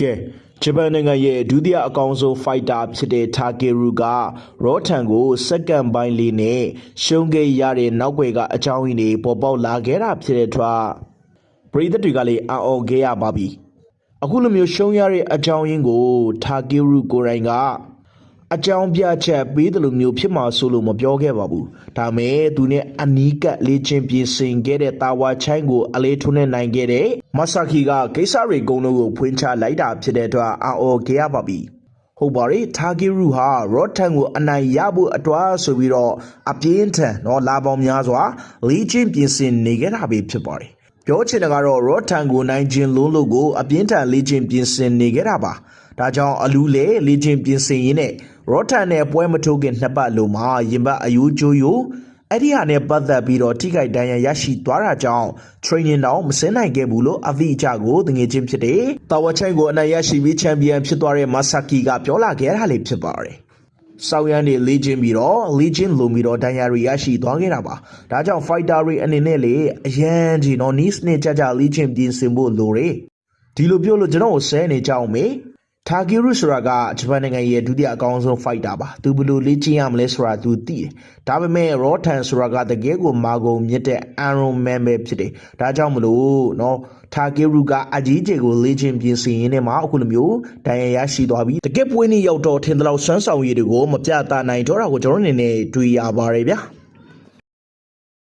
ကဲဂျပန်နိုင်ငံရဲ့ဒုတိယအကောင်ဆုံးဖိုက်တာဖြစ်တဲ့တာကေရူကရောထန်ကိုစက္ကန့်ပိုင်းလေးနဲ့ရှုံးခဲ့ရတဲ့နောက်ွယ်ကအကြောင်းရင်းတွေပေါ်ပေါက်လာခဲ့တာဖြစ်တဲ့ထွာပရိသတ်တွေကလည်းအံ့ဩခဲ့ရပါပြီအခုလိုမျိုးရှုံးရတဲ့အကြောင်းရင်းကိုတာကေရူကိုယ်တိုင်က အကြောင်းပြချက်ပေးတယ်လို့မျိုးဖြစ်မှာဆိုလို့မပြောခဲ့ပါဘူး။ဒါမဲ့သူနဲ့အနီးကပ်လေ့ကျင့်ပြင်ဆင်ခဲ့တဲ့တာဝါချိုင်းကိုအလေးထွန်းနေနိုင်ခဲ့တဲ့မဆာခီကဂိဆာရီဂုံတို့ကိုဖွင့်ချလိုက်တာဖြစ်တဲ့အတွက်အော်ခဲ့ရပါပြီ။ဟုတ်ပါရဲ့တာဂီရူဟာရော့ထန်ကိုအနိုင်ရဖို့အတွက်ဆိုပြီးတော့အပြင်းထန်တော့လာပေါင်းများစွာလေ့ကျင့်ပြင်ဆင်နေခဲ့တာပဲဖြစ်ပါတယ်။ပြောချင်တာကတော့ရော့ထန်ကိုနိုင်ခြင်းလုံးလို့ကိုအပြင်းထန်လေ့ကျင့်ပြင်ဆင်နေခဲ့တာပါ။ ဒါကြောင့်အလူလေလေ့ကျင့်ပြင်ဆင်ရင်းနဲ့ရော့ထန်နဲ့ပွဲမထိုးခင်နှစ်ပတ်လုံးမှာရင်ဘတ်အယိုးကျိုးယိုအဲ့ဒီဟာနဲ့ပတ်သက်ပြီးတော့ထိခိုက်ဒဏ်ရာရရှိသွားတာကြောင့် training တော့မစင်းနိုင်ခဲ့ဘူးလို့အဗီချာကိုတငယ်ချင်းဖြစ်တဲ့တာဝချိုင်ကိုအနိုင်ရရှိပြီးချန်ပီယံဖြစ်သွားတဲ့မာဆာကီကပြောလာခဲ့တာလေးဖြစ်ပါတယ်။ဆောက်ရန်တွေလေ့ကျင့်ပြီးတော့လေ့ကျင့်လုံပြီးတော့ဒဏ်ရာတွေရရှိသွားခဲ့တာပါ။ဒါကြောင့် fighter တွေအနေနဲ့လေအရန်ဒီနော် niche နဲ့ကြကြလေ့ကျင့်ပြင်ဆင်ဖို့လိုတယ်။ဒီလိုပြောလို့ကျွန်တော်ကိုဆဲနေကြအောင်မေ။ တာဂီရုဆိုတာကဂျပန်နိုင်ငံရဲ့ဒုတိယအကောင်းဆုံးဖိုက်တာပါသူဘယ်လိုလေ့ကျင့်ရမလဲဆိုတာသူသိတယ်ဒါပေမဲ့ရောထန်ဆိုတာကတကယ်ကိုမာကုန်မြစ်တဲ့အန်ရွန်မန်ပဲဖြစ်တယ်ဒါကြောင့်မလို့เนาะတာဂီရုကအကြီးကျယ်ကိုလေ့ကျင့်ပြင်ဆင်ရင်းနဲ့မှအခုလိုမျိုးဒဏ်ရာရရှိသွားပြီတကယ်ပွေးနေရောက်တော့ထင်သလောက်ဆွမ်းဆောင်ရည်တွေကိုမပြသနိုင်တော့တာကိုကျွန်တော်အနေနဲ့တွေ့ရပါတယ်ဗျာ